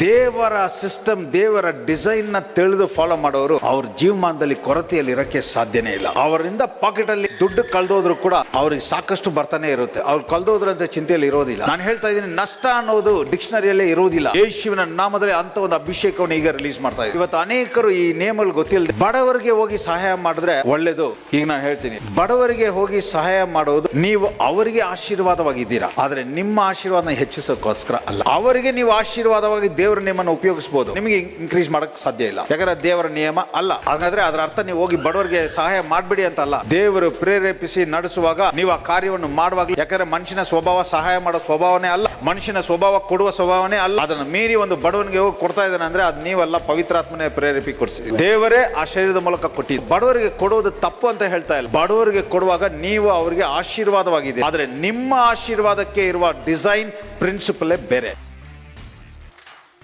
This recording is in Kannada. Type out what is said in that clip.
ದೇವರ ಸಿಸ್ಟಮ್, ದೇವರ ಡಿಸೈನ್ನ ತಿಳಿದು ಫಾಲೋ ಮಾಡೋರು ಅವ್ರ ಜೀವಮಾನದಲ್ಲಿ ಕೊರತೆಯಲ್ಲಿ ಇರಕ್ಕೆ ಸಾಧ್ಯನೇ ಇಲ್ಲ. ಅವರಿಂದ ಪಾಕೆಟ್ ಅಲ್ಲಿ ದುಡ್ಡು ಕಳ್ದೋದ್ರು ಕೂಡ ಅವ್ರಿಗೆ ಸಾಕಷ್ಟು ಬರ್ತಾನೆ ಇರುತ್ತೆ. ಅವ್ರು ಕಳ್ದೋದ್ರ ಅಂತ ಚಿಂತೆಯಲ್ಲಿ ಇರೋದಿಲ್ಲ. ನಾನು ಹೇಳ್ತಾ ಇದ್ದೀನಿ, ನಷ್ಟ ಅನ್ನೋದು ಡಿಕ್ಷನರಿಯಲ್ಲೇ ಇರುವುದಿಲ್ಲ. ಯೇಸುವಿನ ನಾಮದಲ್ಲಿ ಅಂತ ಒಂದು ಅಭಿಷೇಕವನ್ನು ಈಗ ರಿಲೀಸ್ ಮಾಡ್ತಾ ಇದ್ದಾರೆ. ಇವತ್ತು ಅನೇಕರು ಈ ನೇಮಲ್ಲಿ ಗೊತ್ತಿಲ್ಲದೆ ಬಡವರಿಗೆ ಹೋಗಿ ಸಹಾಯ ಮಾಡಿದ್ರೆ ಒಳ್ಳೇದು. ಈಗ ನಾನು ಹೇಳ್ತೀನಿ, ಬಡವರಿಗೆ ಹೋಗಿ ಸಹಾಯ ಮಾಡೋದು ನೀವು ಅವರಿಗೆ ಆಶೀರ್ವಾದವಾಗಿದ್ದೀರಾ? ಆದರೆ ನಿಮ್ಮ ಆಶೀರ್ವಾದ ಹೆಚ್ಚಿಸೋಕ್ಕೋಸ್ಕರ ಅಲ್ಲ. ಅವರಿಗೆ ನೀವು ಆಶೀರ್ವಾದವಾಗಿ ದೇವರು ನಿಮ್ಮನ್ನು ಉಪಯೋಗಿಸಬಹುದು ನಿಮಗೆ ಇನ್ಕ್ರೀಸ್ ಮಾಡಕ್ ಸಾಧ್ಯ ಇಲ್ಲ. ಯಾಕಂದ್ರೆ ದೇವರ ನಿಯಮ ಅಲ್ಲ. ಹಾಗಾದ್ರೆ ಅದರ ಅರ್ಥ ನೀವು ಹೋಗಿ ಬಡವರಿಗೆ ಸಹಾಯ ಮಾಡಬೇಡಿ ಅಂತ ಅಲ್ಲ. ದೇವರು ಪ್ರೇರೇಪಿಸಿ ನಡೆಸುವಾಗ ನೀವು ಆ ಕಾರ್ಯವನ್ನು ಮಾಡುವಾಗ ಯಾಕಂದ್ರೆ ಮನುಷ್ಯನ ಸ್ವಭಾವ ಸಹಾಯ ಮಾಡೋ ಸ್ವಭಾವನೇ ಅಲ್ಲ. ಮನುಷ್ಯನ ಸ್ವಭಾವ ಕೊಡುವ ಸ್ವಭಾವನೇ ಅಲ್ಲ. ಅದನ್ನು ಮೀರಿ ಒಂದು ಬಡವನಿಗೆ ಹೋಗಿ ಕೊಡ್ತಾ ಇದ್ದಾನೆ ಅಂದ್ರೆ ಅದು ನೀವೆಲ್ಲ ಪವಿತ್ರಾತ್ಮನೇ ಪ್ರೇರೇಪಿ ಕೊಡಿಸಿ. ದೇವರೇ ಆ ಶರೀರದ ಮೂಲಕ ಕೊಟ್ಟಿದ್ದು. ಬಡವರಿಗೆ ಕೊಡುವುದು ತಪ್ಪು ಅಂತ ಹೇಳ್ತಾ ಇಲ್ಲ. ಬಡವರಿಗೆ ಕೊಡುವಾಗ ನೀವು ಅವರಿಗೆ ಆಶೀರ್ವಾದವಾಗಿದೆ ಆದರೆ ನಿಮ್ಮ ಆಶೀರ್ವಾದಕ್ಕೆ ಇರುವ ಡಿಸೈನ್ ಪ್ರಿನ್ಸಿಪಲೇ ಬೇರೆ.